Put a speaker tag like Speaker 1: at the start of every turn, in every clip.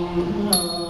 Speaker 1: Oh, no.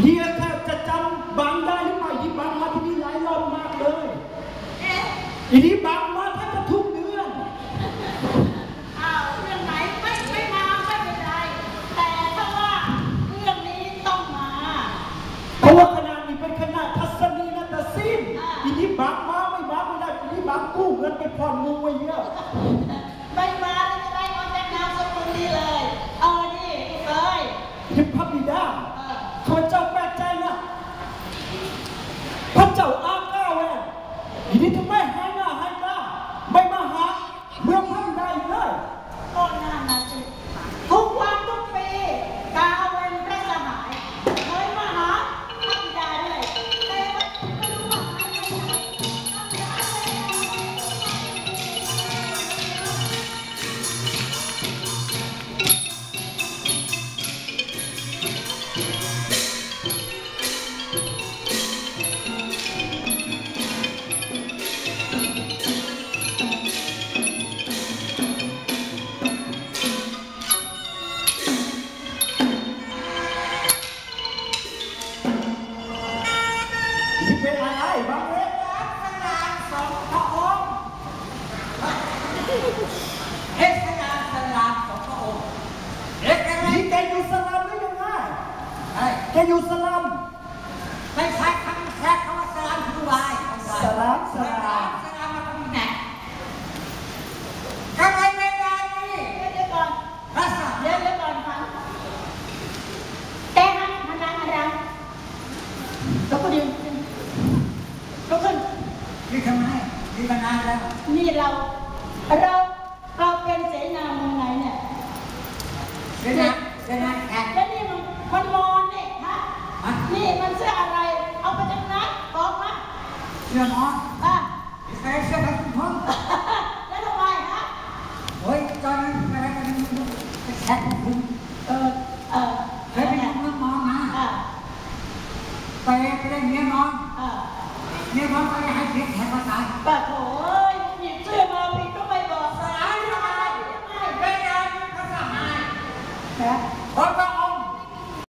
Speaker 1: เฮียแทบจะจำบางได้หรือเปล่าที่บางมาที่นี่หลายรอบมากเลยอีนี้บางมาแทบจะทุกเดือน
Speaker 2: อ้าวเรื่องไหนไม่ไม่มาไม่เป็นไร แต่ถ้าว่าเรื่องนี้ต้องมาเพราะว่า
Speaker 1: ขนาดนี้เป็นขนาดทัศนีนัตสินอีนี้บางมาไม่มาไม่ได้อีนี้บางกู้เงินไปผ่อนงูไว้เยอะ
Speaker 2: ไม่มาจะได้เอาแต่นามสกุลนี้เลย เออนี่เอ้ย
Speaker 1: ทิพย์พับดีดา อะไรบางเอ
Speaker 3: กลักษณะสองพระองค์เทศกาลสลามของพระองค์เอกอะไรนี่แก
Speaker 1: อยู่สลัมหรือยังไง
Speaker 3: เอ้
Speaker 1: แกอยู่สลัม
Speaker 3: ไม่ใช่คำแท้คำว่าสลามคือวายสลามสลามสลามมันก็มีแหนทำไมเวลานี้
Speaker 2: เดี๋ยวเดี๋ยวก่อน
Speaker 3: พระสาเดี๋ยว
Speaker 2: เดี๋ยวก่อนฟังแต่หันหันหลังหันหลังลุกขึ้นยืน ลุกขึ้น
Speaker 3: นี่ทำไมนี่มานานแล้ว
Speaker 2: นี่เรา เราเราเป็นเสนาเมืองไหนเนี่ย
Speaker 3: เดี๋ยวนะเดี๋ยวนะแขก
Speaker 2: แล้วนี่มันมันมอนเนี่ยฮะ
Speaker 3: ฮะ
Speaker 2: นี่มันเสื้ออะไร เอาไปจากไหนบอกมา
Speaker 3: เชื่อนอน
Speaker 2: อะ
Speaker 3: ใส่เสื้อกันห้อง
Speaker 2: แล้วทำไมฮะ
Speaker 3: โอ้ยตอนนั้นอะไรกันแขกของคุณ
Speaker 2: เออเออเคยไปทำ
Speaker 3: เมืองมองนะ
Speaker 2: อะ
Speaker 3: ไปไปได้เมียนอน
Speaker 2: อะ
Speaker 3: เมียนอนก็ให้เพชรแขกมาตาย
Speaker 2: ปะโถ